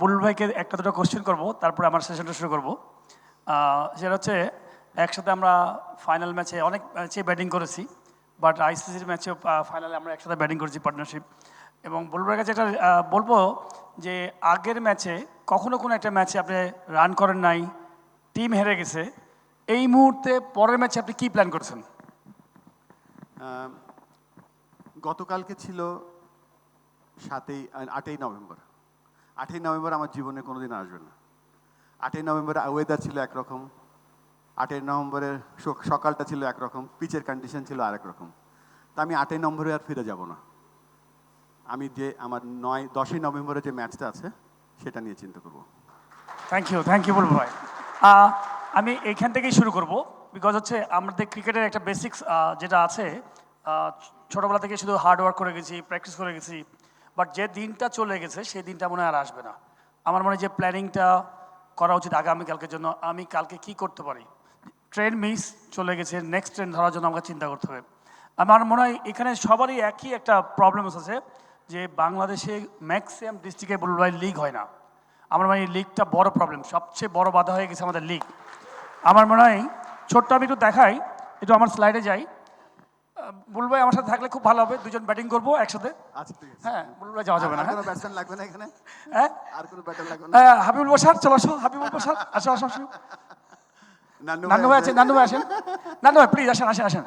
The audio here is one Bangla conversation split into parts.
বুলবুল ভাইকে একটা দুটো কোশ্চেন করব, তারপরে আমার সেশনটা শুরু করব। সেটা হচ্ছে, একসাথে আমরা ফাইনাল ম্যাচে অনেক ম্যাচে ব্যাটিং করেছি বাট আইসিসির ম্যাচে ফাইনালে আমরা একসাথে ব্যাটিং করেছি পার্টনারশিপ এবং বুলবুল ভাইয়ের কাছে একটা বলব যে আগের ম্যাচে কখনো কোনো একটা ম্যাচে আপনি রান করেন নাই টিম হেরে গেছে, এই মুহূর্তে পরের ম্যাচে আপনি কি প্ল্যান করছেন? গতকালকে ছিল সাতই আটই নভেম্বর। আটই নভেম্বর আমার জীবনে কোনো দিন আসবে না। আটই নভেম্বর ওয়েদার ছিল একরকম। আটই নভেম্বরের সকালটা ছিল একরকম। পিচের কন্ডিশন ছিল আরেক রকম। তা আমি আটই নভেম্বরে আর ফিরে যাব না। আমি যে আমার নয়, দশই নভেম্বরে যে ম্যাচটা আছে, সেটা নিয়ে চিন্তা করব। থ্যাংক ইউ থ্যাংক ইউ বলব ভাই। আমি এইখান থেকেই শুরু করব বিকজ হচ্ছে আমাদের ক্রিকেটের একটা বেসিক্স যেটা আছে ছোটবেলা থেকে শুধু হার্ড ওয়ার্ক করে গেছি প্র্যাকটিস করে গেছি। বাট যে দিনটা চলে গেছে, সেই দিনটা মনে হয় আর আসবে না। আমার মনে হয় যে প্ল্যানিংটা করা উচিত আগামীকালকের জন্য। আমি কালকে কি করতে পারি? ট্রেন মিস চলে গেছে নেক্সট ট্রেন ধরার জন্য আমাকে চিন্তা করতে হবে। আমার মনে হয় এখানে সবারই একই একটা প্রবলেম আছে, যে বাংলাদেশে ম্যাক্সিমাম ডিস্ট্রিক্টে বুলবাই লিগ হয় না। আমার মনে হয় লিগটা বড় প্রবলেম সবচেয়ে বড় বাধা হয়ে গেছে আমাদের লিগ আমার মনে হয়, ছোট্ট আমি একটু দেখাই, একটু আমার স্লাইডে যাই। বুলবাই আমার সাথে থাকলে খুব ভালো হবে দুজন ব্যাটিং করব একসাথে। আচ্ছা ঠিক আছে। হ্যাঁ বুলবাই যাওয়া যাবে না হ্যাঁ? কোনো ব্যাটসম্যান লাগবে না এখানে? হ্যাঁ? আর কোনো ব্যাটার লাগবে না? হ্যাঁ, হাবিবুল বসার চলো আসো হাবিবুল বসার। আসো আসো আসো। নান্নু ভাই আছে নান্নু ভাই আসেন। নান্নু ভাই প্লিজ আসেন আসেন আসেন।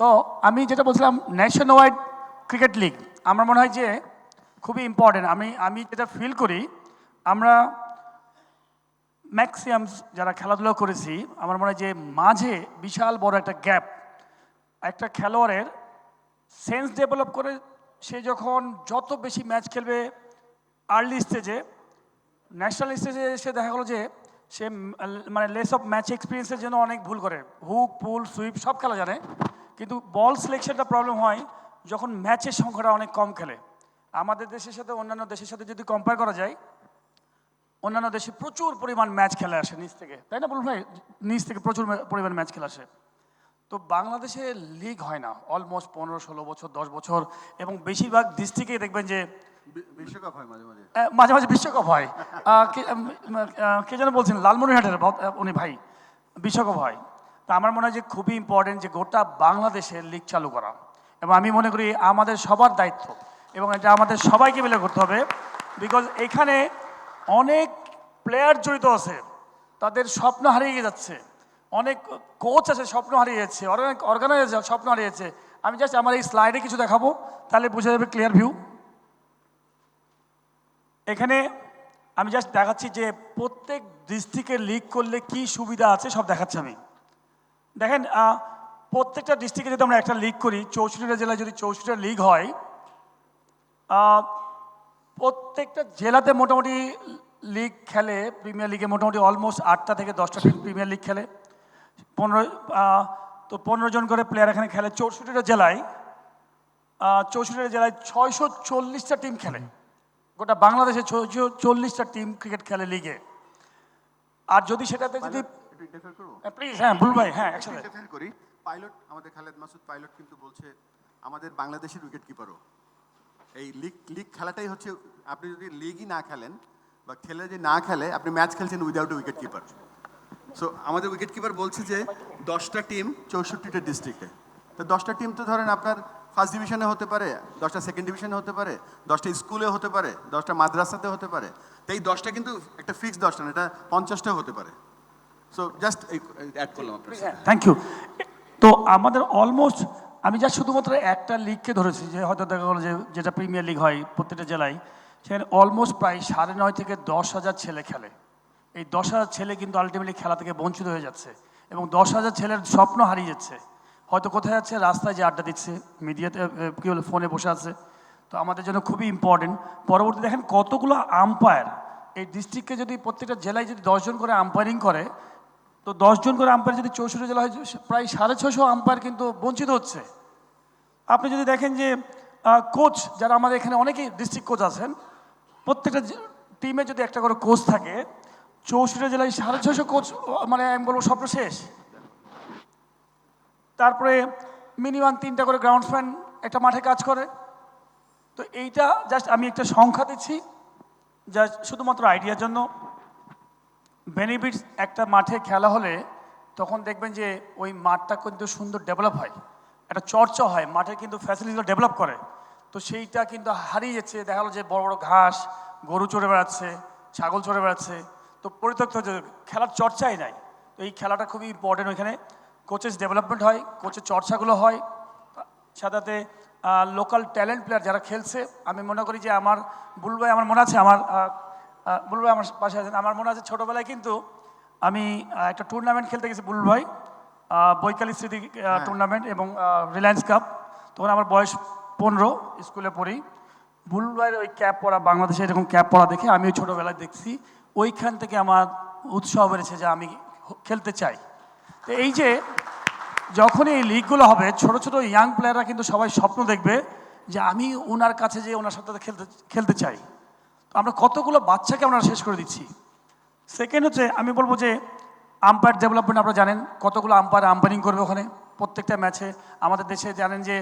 তো আমি যেটা বলছিলাম ন্যাশন ওয়াইড ক্রিকেট লিগ আমার মনে হয় যে খুবই ইম্পর্টেন্ট আমি আমি যেটা ফিল করি আমরা ম্যাক্সিমাম যারা খেলাধুলা করেছি আমার মনে হয় যে মাঝে বিশাল বড় একটা গ্যাপ একটা খেলোয়াড়ের সেন্স ডেভেলপ করে সে যখন যত বেশি ম্যাচ খেলবে আর্লি স্টেজে, ন্যাশনাল স্টেজে এসে দেখা গেলো যে সে মানে লেস অফ ম্যাচ এক্সপিরিয়েন্সের জন্য অনেক ভুল করে। হুক পুল সুইপ সব খেলা জানে। কিন্তু বল সিলেকশনটা প্রবলেম হয় যখন ম্যাচের সংখ্যাটা অনেক কম খেলে। আমাদের দেশের সাথে, অন্যান্য দেশের সাথে যদি কম্পেয়ার করা যায়, অন্যান্য দেশে প্রচুর পরিমাণ ম্যাচ খেলে আসে নিচ থেকে। তাই না বলুন ভাই? নিচ থেকে প্রচুর পরিমাণ ম্যাচ খেলে আসে। তো বাংলাদেশে লিগ হয় না অলমোস্ট পনেরো ষোলো বছর দশ বছর এবং বেশিরভাগ ডিস্ট্রিক্টেই দেখবেন যে বিশ্বকাপ হয় মাঝে মাঝে। মাঝে মাঝে বিশ্বকাপ হয়। কে- যেন বলছেন লালমনিরহাটের উনি ভাই বিশ্বকাপ হয়। তা আমার মনে হয় যে খুবই ইম্পর্টেন্ট যে গোটা বাংলাদেশের লিগ চালু করা। এবং আমি মনে করি আমাদের সবার দায়িত্ব এবং এটা আমাদের সবাইকে মিলে করতে হবে বিকজ এখানে অনেক প্লেয়ার জড়িত আছে তাদের স্বপ্ন হারিয়ে যাচ্ছে। অনেক কোচ আছে, স্বপ্ন হারিয়ে যাচ্ছে অনেক অর্গানাইজার স্বপ্ন হারিয়েছে। আমি জাস্ট আমার এই স্লাইডে কিছু দেখাবো, তাহলে বোঝা যাবে ক্লিয়ার ভিউ এখানে আমি জাস্ট দেখাচ্ছি যে প্রত্যেক ডিস্ট্রিক্টে লিগ করলে কি সুবিধা আছে, সব দেখাচ্ছি আমি। দেখেন প্রত্যেকটা ডিস্ট্রিক্টে যদি আমরা একটা লিগ করি, চৌষট্টিটা জেলায় যদি চৌষট্টিটা লিগ হয় প্রত্যেকটা জেলাতে মোটামুটি লিগ খেলে প্রিমিয়ার লিগে মোটামুটি অলমোস্ট আটটা থেকে দশটা প্রিমিয়ার লিগ খেলে। পনেরো তো পনেরো জন করে প্লেয়ার এখানে খেলে। চৌষট্টিটা জেলায় চৌষট্টিটা জেলায় ছয়শো চল্লিশটা টিম খেলে। গোটা বাংলাদেশে ছয়শো চল্লিশটা টিম ক্রিকেট খেলে লিগে আর যদি সেটাতে যদি প্লিজ হ্যাঁ ভুল ভাই হ্যাঁ একসাথে। করি। পাইলট আমাদের খালেদ মাসুদ পাইলট কিন্তু বলছে আমাদের বাংলাদেশের উইকেট কিপারও এই লিগ লিগ খেলাটাই হচ্ছে আপনি যদি লিগই না খেলেন বা খেলে যে না খেলে আপনি ম্যাচ খেলছেন উইদাউট উইকেট কিপার সো আমাদের উইকেট কিপার বলছে যে দশটা টিম চৌষট্টিটা ডিস্ট্রিক্টে তো দশটা টিম তো ধরেন আপনার ফার্স্ট ডিভিশনে হতে পারে, দশটা সেকেন্ড ডিভিশনে হতে পারে, দশটা স্কুলে হতে পারে, দশটা মাদ্রাসাতে হতে পারে। তো এই দশটা কিন্তু একটা ফিক্সড দশটা না, এটা পঞ্চাশটাও হতে পারে। সো জাস্ট অ্যাড করলাম। থ্যাংক ইউ তো আমাদের অলমোস্ট আমি যা শুধুমাত্র একটা লিগকে ধরেছি, যে হয়তো দেখা গেলো যে যেটা প্রিমিয়ার লিগ হয় প্রত্যেকটা জেলায়, সেখানে অলমোস্ট প্রায় সাড়ে নয় থেকে দশ হাজার ছেলে খেলে। এই দশ হাজার ছেলে কিন্তু আলটিমেটলি খেলা থেকে বঞ্চিত হয়ে যাচ্ছে এবং দশ হাজার ছেলের স্বপ্ন হারিয়ে যাচ্ছে। হয়তো কোথায় যাচ্ছে? রাস্তায় যে আড্ডা দিচ্ছে মিডিয়াতে কী বলে ফোনে বসে আছে। তো আমাদের জন্য খুবই ইম্পর্টেন্ট পরবর্তী দেখেন কতগুলো আম্পায়ার এই ডিস্ট্রিক্টকে যদি প্রত্যেকটা জেলায় যদি দশজন করে আম্পায়ারিং করে, তো দশজন করে আম্পায়ার যদি চৌষট্টি জেলা হয়, প্রায় সাড়ে ছশো আম্পায়ার কিন্তু বঞ্চিত হচ্ছে। আপনি যদি দেখেন যে কোচ যারা আমাদের এখানে অনেকেই ডিস্ট্রিক্ট কোচ আছেন, প্রত্যেকটা টিমে যদি একটা করে কোচ থাকে চৌষট্টি জেলায় সাড়ে ছশো কোচ মানে আমি বলব স্বপ্ন শেষ। তারপরে মিনিমাম তিনটা করে গ্রাউন্ড ফ্যান একটা মাঠে কাজ করে। তো এইটা জাস্ট আমি একটা সংখ্যা দিচ্ছি যা শুধুমাত্র আইডিয়ার জন্য। বেনিফিটস একটা মাঠে খেলা হলে তখন দেখবেন যে ওই মাঠটা কিন্তু সুন্দর ডেভেলপ হয়। একটা চর্চা হয়, মাঠে কিন্তু ফ্যাসিলিটিগুলো ডেভেলপ করে। তো সেইটা কিন্তু হারিয়ে যাচ্ছে, দেখা গেলো যে বড় বড় ঘাস, গরু চড়ে বেড়াচ্ছে, ছাগল চড়ে বেড়াচ্ছে। তো পরিত্যক্ত হচ্ছে খেলার চর্চাই নাই। তো এই খেলাটা খুবই ইম্পর্টেন্ট ওইখানে। কোচেস ডেভেলপমেন্ট হয় কোচের চর্চাগুলো হয়। সাথে লোকাল ট্যালেন্ট প্লেয়ার যারা খেলছে আমি মনে করি যে আমার বুলবাই আমার মনে আছে আমার বুলবাই আমার পাশে আছেন। আমার মনে আছে ছোটোবেলায় কিন্তু আমি একটা টুর্নামেন্ট খেলতে গেছি বুলবাই বৈকালী স্মৃতি টুর্নামেন্ট এবং রিলায়েন্স কাপ তখন আমার বয়স পনেরো স্কুলে পড়ি। বুলভাইয়ের ওই ক্যাপ পরা বাংলাদেশে এরকম ক্যাপ পরা দেখে আমি ওই ছোটোবেলায় দেখছি। ওইখান থেকে আমার উৎসাহ বেড়েছে যে আমি খেলতে চাই। তো এই যে যখন এই লিগগুলো হবে, ছোট ছোট ইয়াং প্লেয়াররা কিন্তু সবাই স্বপ্ন দেখবে যে আমি ওনার কাছে যে ওনার সাথে খেলতে খেলতে চাই। তো আমরা কতগুলো বাচ্চাকে আমরা শেষ করে দিচ্ছি। সেকেন্ড হচ্ছে, আমি বলব যে আম্পায়ার ডেভেলপমেন্ট আপনারা জানেন, কতগুলো আম্পায়ার আম্পায়ারিং করবে ওখানে। প্রত্যেকটা ম্যাচে আমাদের দেশে জানেন যে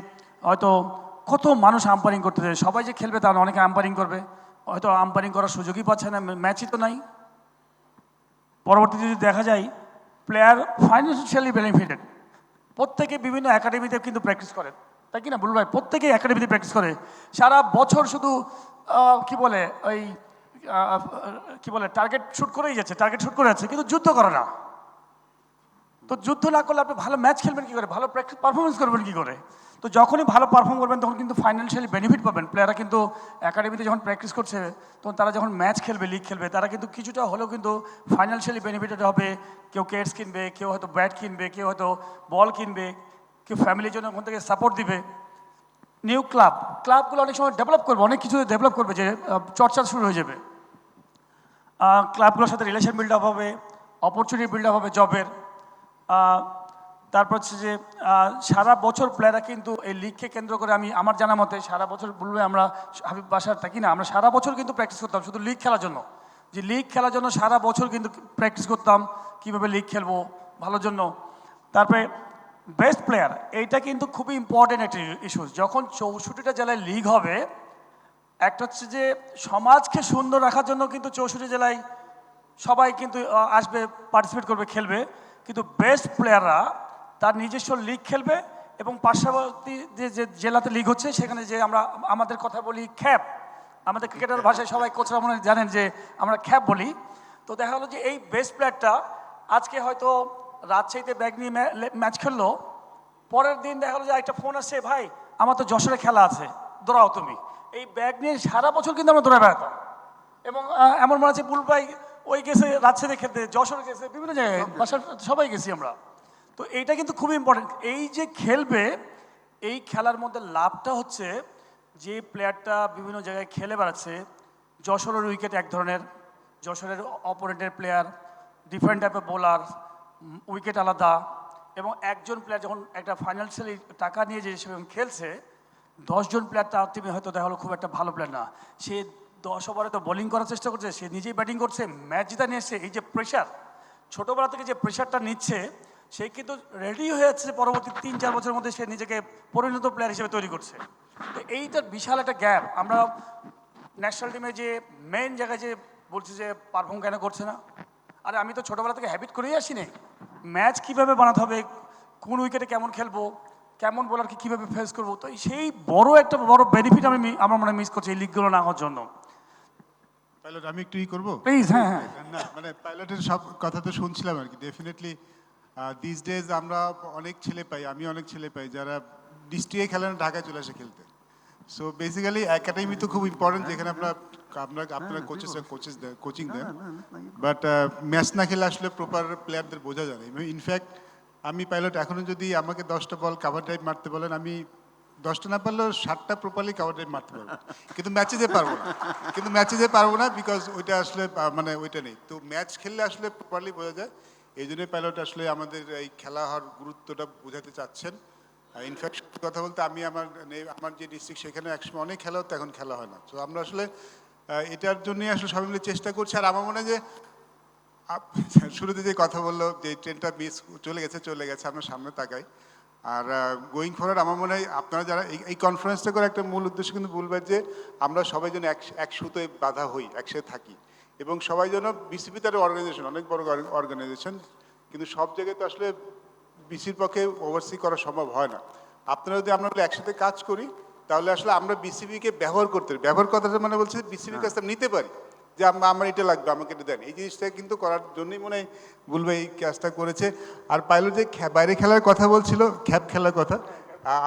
হয়তো কত মানুষ আম্পায়ারিং করতে দেয়। সবাই যে খেলবে তা না অনেকে আম্পায়ারিং করবে। হয়তো আম্পায়ারিং করার সুযোগই পাচ্ছে না ম্যাচই তো নাই। পরবর্তীতে যদি দেখা যায় প্লেয়ার ফাইন্যান্সিয়ালি বেনিফিটেড প্রত্যেকে বিভিন্ন একাডেমিতে কিন্তু প্র্যাকটিস করে। তাই কি না, বলুন ভাই, প্রত্যেকেই একাডেমিতে প্র্যাকটিস করে। সারা বছর শুধু কি বলে, ওই কি বলে টার্গেট শুট করেই যাচ্ছে টার্গেট শুট করে যাচ্ছে, কিন্তু যুদ্ধ করে না। তো যুদ্ধ না করলে আপনি ভালো ম্যাচ খেলবেন কি করে? ভালো প্র্যাকটিস পারফরমেন্স করবেন কি করে? তো যখনই ভালো পারফর্ম করবেন, তখন কিন্তু ফাইন্যান্সিয়ালি বেনিফিট পাবেন। প্লেয়াররা কিন্তু একাডেমিতে যখন প্র্যাকটিস করছে, তখন তারা যখন ম্যাচ খেলবে লিগ খেলবে, তারা কিন্তু কিছুটা হলেও কিন্তু ফাইন্যান্সিয়ালি বেনিফিটেড হবে। কেউ কেটস কিনবে, কেউ হয়তো ব্যাট কিনবে, কেউ হয়তো বল কিনবে, কেউ ফ্যামিলির জন্য ওখান থেকে সাপোর্ট দিবে। নিউ ক্লাব ক্লাবগুলো অনেক সময় ডেভেলপ করবে, অনেক কিছু ডেভেলপ করবে যে চর্চা শুরু হয়ে যাবে। ক্লাবগুলোর সাথে রিলেশন বিল্ড আপ হবে অপরচুনিটি বিল্ড আপ হবে জবের তারপর হচ্ছে যে সারা বছর প্লেয়াররা কিন্তু এই লিগকে কেন্দ্র করে আমি, আমার জানা মতে সারা বছর বলবে আমরা হাবিব বাসার থাকি না, আমরা সারা বছর কিন্তু প্র্যাকটিস করতাম শুধু লিগ খেলার জন্য। যে লিগ খেলার জন্য সারা বছর কিন্তু প্র্যাকটিস করতাম, কীভাবে লিগ খেলব, ভালোর জন্য। তারপরে বেস্ট প্লেয়ার এইটা কিন্তু খুবই ইম্পর্টেন্ট একটা ইস্যু যখন চৌষট্টিটা জেলায় লিগ হবে, একটা হচ্ছে যে সমাজকে সুন্দর রাখার জন্য কিন্তু চৌষট্টি জেলায় সবাই কিন্তু আসবে পার্টিসিপেট করবে, খেলবে। কিন্তু বেস্ট প্লেয়াররা তার নিজস্ব লিগ খেলবে এবং পার্শ্ববর্তী যে যে জেলাতে লিগ হচ্ছে, সেখানে যে আমরা, আমাদের কথা বলি খ্যাপ। আমাদের ক্রিকেটার ভাষায় সবাই কোচরা মনে জানেন যে আমরা খ্যাপ বলি। তো দেখা গেলো যে এই বেস্ট প্লেয়ারটা আজকে হয়তো রাজশাহীতে ব্যাগ নিয়ে ম্যাচ খেললো। পরের দিন দেখা গেলো যে একটা ফোন আসছে, ভাই, আমার তো যশোরে খেলা আছে, দৌড়াও তুমি। এই ব্যাগ নিয়ে সারা বছর কিন্তু আমরা দৌড়ে বেড়াতাম। এবং এমন মনে আছে বুলভাই ওই গেছে রাজশাহীতে খেলতে, যশোরে গেছে, বিভিন্ন জায়গায় সবাই গেছি আমরা। তো এইটা কিন্তু খুবই ইম্পর্টেন্ট এই যে খেলবে, এই খেলার মধ্যে লাভটা হচ্ছে যে প্লেয়ারটা বিভিন্ন জায়গায় খেলে বেড়াচ্ছে। যশোরের উইকেট এক ধরনের, যশোরের অপোনেন্টের প্লেয়ার ডিফারেন্ট টাইপের বোলার উইকেট আলাদা এবং একজন প্লেয়ার যখন একটা ফাইন্যান্সিয়ালি টাকা নিয়ে যে সে যখন খেলছে, দশজন প্লেয়ার তার টিমে হয়তো দেখা হলো খুব একটা ভালো প্লেয়ার না। সে দশ ওভারে তো বোলিং করার চেষ্টা করছে, সে নিজেই ব্যাটিং করছে ম্যাচ জিতা নিয়ে এসছে। এই যে প্রেশার ছোটোবেলা থেকে যে প্রেশারটা নিচ্ছে সে কিন্তু রেডি হয়ে যাচ্ছে পরবর্তী তিন চার বছরের মধ্যে সে নিজেকে পরিণত প্লেয়ার হিসেবে তৈরি করছে। তো এইটার বিশাল একটা গ্যাপ আমরা ন্যাশনাল টিমে যে মেন জায়গায় যে বলছি যে পারফর্ম কেন করছে না আরে আমি তো ছোটোবেলা থেকে হ্যাবিট করেই আসিনি। ম্যাচ কীভাবে বানাতে হবে কোন উইকেটে কেমন খেলব কেমন বোলারকে কীভাবে ফেস করব তো সেই বড় একটা বড় বেনিফিট আমি আমার মনে মিস করছি এই লিগগুলো না হওয়ার জন্য। পাইলট আমি একটু ই করব? প্লিজ হ্যাঁ হ্যাঁ। না মানে পাইলটের সব কথা তো শুনছিলাম আর কি। ডেফিনেটলি দিস ডেজ আমরা অনেক ছেলে পাই আমি অনেক ছেলে পাই যারা ডিস্ট্রিক্টে খেলে না ঢাকায় চলে আসে খেলতে। সো বেসিক্যালি একাডেমি তো খুব ইম্পর্টেন্ট যেখানে আপনার আপনার আপনারা কোচেস কোচেস দেন কোচিং দেন। বাট ম্যাচ না খেলে আসলে প্রপার প্লেয়ারদের বোঝা যায় না। ইনফ্যাক্ট আমি পাইলট এখনও যদি আমাকে দশটা বল কাভার টাইপ মারতে বলেন আমি দশটা না পারলেও সাতটা প্রপারলি কাভার টাইপ মারতে পারব। কিন্তু ম্যাচে যে পারব না। কিন্তু ম্যাচে যে পারব না বিকজ ওইটা আসলে মানে ওইটা নেই। তো ম্যাচ খেললে আসলে প্রপারলি বোঝা যায় এই জন্যই পাইলট আসলে আমাদের এই খেলা হওয়ার গুরুত্বটা বোঝাতে চাচ্ছেন। ইনফ্যাক্ট কথা বলতে আমি আমার আমার যে ডিস্ট্রিক্ট সেখানে একসময় অনেক খেলা হতো, এখন খেলা হয় না। তো আমরা আসলে এটার জন্যই আসলে সবাই মিলে চেষ্টা করছি। আর আমার মনে হয় যে শুরুতে যে কথা বলল, যে ট্রেনটা মিস চলে গেছে চলে গেছে, আমরা সামনে তাকাই। আর গোয়িং ফরওয়ার্ড আমার মনে হয় আপনারা যারা এই- এই কনফারেন্সটা করে একটা মূল উদ্দেশ্য কিন্তু বলবেন যে, আমরা সবাই যেন এক এক সুতোয় বাধা হই, একসাথে থাকি। এবং সবাই যেন বিসিপি তার অর্গানাইজেশন অনেক বড় অর্গানাইজেশন কিন্তু সব জায়গায় তো আসলে বিসির পক্ষে ওভারসি করা সম্ভব হয় না। আপনারা যদি আমরা একসাথে কাজ করি তাহলে আসলে আমরা বিসিবিকে ব্যবহার করতে পারি। ব্যবহার কথাটা মানে বলছে বিসিবির কাছে নিতে পারি যে আমরা আমার এটা লাগবে আমাকে এটা দেন। এই জিনিসটা কিন্তু করার জন্যই মনে হয় বলবে এই কাজটা করেছে। আর পাইলট যে বাইরে খেলার কথা বলছিল খ্যাপ খেলার কথা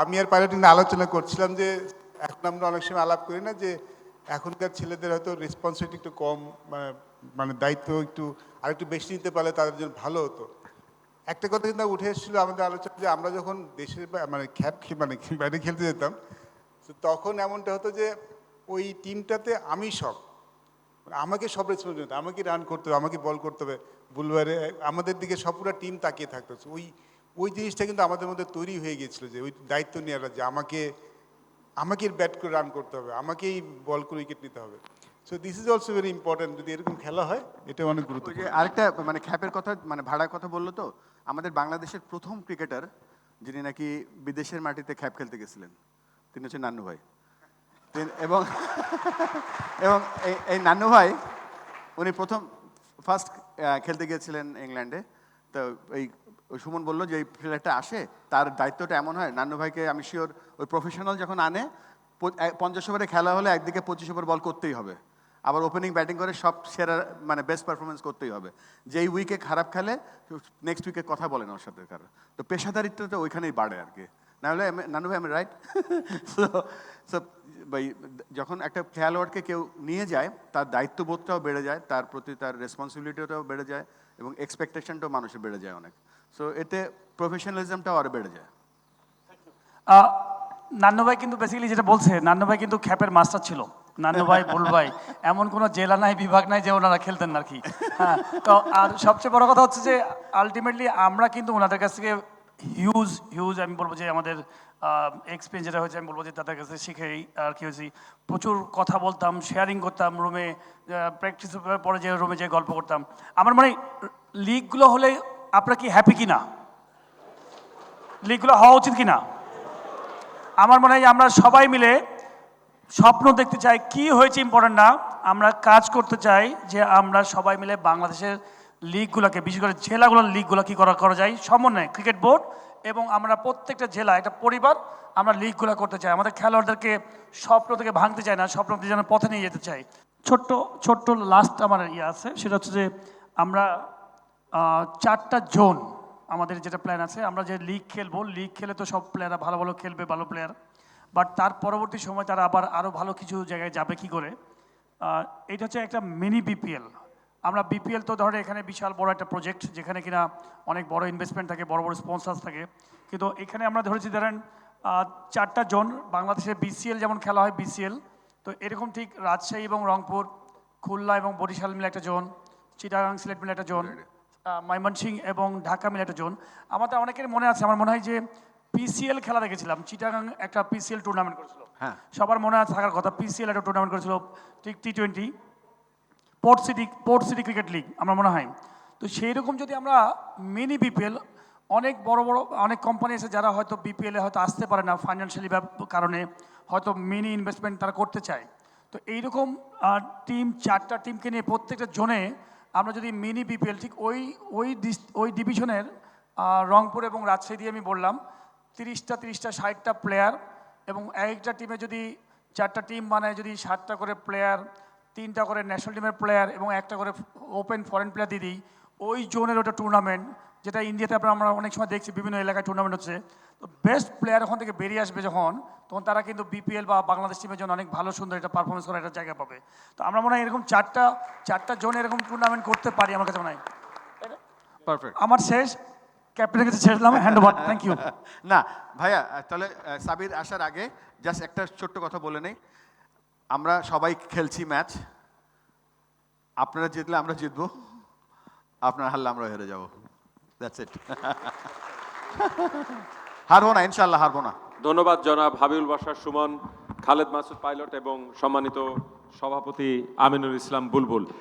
আমি আর পাইলট নিয়ে আলোচনা করছিলাম যে এখন আমরা অনেক সময় আলাপ করি না যে এখনকার ছেলেদের হয়তো রেসপন্সিবিলিটি একটু কম মানে মানে দায়িত্ব একটু আর একটু বেশি নিতে পারলে তাদের জন্য ভালো হতো। একটা কথা কিন্তু উঠে এসেছিল আমাদের আলোচনা যে আমরা যখন দেশের মানে খ্যাপ মানে বাইরে খেলতে যেতাম তখন এমনটা হতো যে ওই টিমটাতে আমি সব। আমাকে সব রেসপন্সিবিলিটি আমাকে রান করতে হবে, আমাকে বল করতে হবে। বুলবারে, আমাদের দিকে সব পুরো টিম তাকিয়ে থাকতো। ওই ওই জিনিসটা কিন্তু আমাদের মধ্যে তৈরি হয়ে গিয়েছিল যে ওই দায়িত্ব নেওয়াটা যে আমাকে আমাকে ব্যাট করে রান করতে হবে আমাকেই বল করে উইকেট নিতে হবে। So this is also very important যদি এরকম খেলা হয় এটা অনেক গুরুত্ব যে আরেকটা মানে খ্যাপের কথা মানে ভাড়ার কথা বলল তো আমাদের বাংলাদেশের প্রথম ক্রিকেটার যিনি নাকি বিদেশের মাটিতে খ্যাপ খেলতে গেছিলেন তিনি হচ্ছে নান্নু ভাই। এবং এবং এই- এই নান্নু ভাই উনি প্রথম ফার্স্ট খেলতে গিয়েছিলেন ইংল্যান্ডে। তো এই সুমন বলল যে এই প্লেয়ারটা আসে, তার দায়িত্বটা এমন হয়, নান্নু ভাইকে আমি শিওর ওই প্রফেশনাল যখন আনে পঞ্চাশ ওভারে খেলা হলে একদিকে পঁচিশ ওভার বল করতেই হবে। আবার ওপেনিং ব্যাটিং করে সব সেরা মানে বেস্ট পারফরমেন্স করতেই হবে। যেই উইকে খারাপ খেলে নেক্সট উইকে কথা বলেন ওর সাথে কারও। তো পেশাদারিত্বটা ওইখানেই বাড়ে আর কি। না হলে আমি- নানু ভাই আমি রাইট সো ভাই, যখন একটা খেলোয়াড়কে কেউ নিয়ে যায়, তার দায়িত্ববোধটাও বেড়ে যায়, তার প্রতি তার রেসপন্সিবিলিটিটাও বেড়ে যায় এবং এক্সপেকটেশনটাও মানুষের বেড়ে যায় অনেক। সো এতে প্রফেশনালিজমটাও আরও বেড়ে যায়। নান্নভাই ভাই কিন্তু বেসিক্যালি যেটা বলছে, নান্নু ভাই কিন্তু খ্যাপের মাস্টার ছিল। নান্নু ভাই এমন কোনো জেলা নাই, বিভাগ নাই যে ওনারা খেলতেন আর কি। হ্যাঁ তো আর সবচেয়ে বড় কথা হচ্ছে যে আলটিমেটলি আমরা কিন্তু ওনাদের কাছ থেকে হিউজ হিউজ আমি বলব যে আমাদের এক্সপিরিয়েন্স যেটা হয়েছে, আমি বলব যে তাদের কাছে শিখেই আর কি হয়েছি। প্রচুর কথা বলতাম শেয়ারিং করতাম রুমে প্র্যাকটিস পরে যে রুমে যে গল্প করতাম। আমার মানে লিগগুলো হলে আপনারা কি হ্যাপি কি না লিগগুলো হওয়া উচিত কি না আমার মনে হয় আমরা সবাই মিলে স্বপ্ন দেখতে চাই, কি হয়েছে ইম্পর্টেন্ট না, আমরা কাজ করতে চাই যে আমরা সবাই মিলে বাংলাদেশের লিগগুলোকে, বিশেষ করে জেলাগুলোর লিগগুলো কি করা করা যায়? সমন্বয়, ক্রিকেট বোর্ড এবং আমরা প্রত্যেকটা জেলা, একটা পরিবার, আমরা লিগগুলো করতে চাই। আমাদের খেলোয়াড়দেরকে স্বপ্ন থেকে ভাঙতে চাই না, স্বপ্ন যেন পথে নিয়ে যেতে চাই। ছোট্ট ছোট্ট লাস্ট আমার ইয়ে আছে, সেটা হচ্ছে যে আমরা চারটা জোন আমাদের যেটা প্ল্যান আছে, আমরা যে লিগ খেলব, লিগ খেলে তো সব প্লেয়াররা ভালো ভালো খেলবে, ভালো প্লেয়ার বাট তার পরবর্তী সময় তারা আবার আরও ভালো কিছু জায়গায় যাবে কি করে? এটা হচ্ছে একটা মিনি বিপিএল আমরা বিপিএল তো ধরে এখানে বিশাল বড় একটা প্রজেক্ট যেখানে কিনা অনেক বড় ইনভেস্টমেন্ট থাকে বড় বড় স্পন্সার্স থাকে। কিন্তু এখানে আমরা ধরেছি ধরেন চারটা জোন বাংলাদেশে বিসিএল যেমন খেলা হয় বিসিএল তো এরকম ঠিক রাজশাহী এবং রংপুর খুলনা এবং বরিশাল মিলে একটা জোন চিটাগাং সিলেট মিলে একটা জোন ময়মনসিং এবং ঢাকা মিলে একটা জোন। আমাদের অনেকের মনে আছে আমার মনে হয় যে পিসিএল খেলা দেখেছিলাম চিটাগাং একটা পিসিএল টুর্নামেন্ট করেছিল। হ্যাঁ। সবার মনে আছে থাকার কথা পিসিএল একটা টুর্নামেন্ট করেছিল ঠিক T twenty Port City Port City cricket league আমার মনে হয়। তো সেই রকম যদি আমরা মিনি বিপিএল অনেক বড় বড়, অনেক কোম্পানি আছে যারা হয়তো বিপিএলে হয়তো আসতে পারে না ফাইন্যান্সিয়ালি কারণে, হয়তো মিনি ইনভেস্টমেন্ট তারা করতে চায়। তো এইরকম টিম চারটা টিমকে নিয়ে প্রত্যেকটা জোনে আমরা যদি মিনি বিপিএল ঠিক ওই ওই ওই ডিভিশনের রংপুর এবং রাজশাহী দিয়ে আমি বললাম, তিরিশটা তিরিশটা, ষাটটা প্লেয়ার এবং এক একটা টিমে যদি, চারটা টিম মানে যদি ষাটটা করে প্লেয়ার তিনটা করে ন্যাশনাল টিমের প্লেয়ার এবং একটা করে ওপেন ফরেন প্লেয়ার দিয়ে দিই। ওই জোনের ওটা টুর্নামেন্ট যেটা ইন্ডিয়াতে আপনার আমরা অনেক সময় দেখছি বিভিন্ন এলাকায় টুর্নামেন্ট হচ্ছে। তো বেস্ট প্লেয়ার ওখান থেকে বেরিয়ে আসবে যখন তখন তারা কিন্তু বিপিএল বা বাংলাদেশ টিমের জন্য অনেক ভালো সুন্দর একটা পারফরমেন্স করার একটা জায়গা পাবে। তো আমরা মনে হয় এরকম চারটা চারটা জোনে এরকম টুর্নামেন্ট করতে পারি আমার কাছে মনে হয়। আমার শেষ। ক্যাপ্টেনের কাছে ছেড়ে দিলাম হ্যান্ড ওভার থ্যাংক ইউ না ভাইয়া তাহলে সাবির আসার আগে জাস্ট একটা ছোট্ট কথা বলে নেই। আমরা সবাই খেলছি ম্যাচ। আপনারা জিতলে আমরা জিতবো। আপনার হারলে আমরা হেরে যাব। দ্যাটস ইট হারবো না ইনশাল্লাহ হারবো না। ধন্যবাদ জনাব হাবিবুল বাসার সুমন, খালেদ মাসুদ পাইলট এবং সম্মানিত সভাপতি আমিনুল ইসলাম বুলবুল।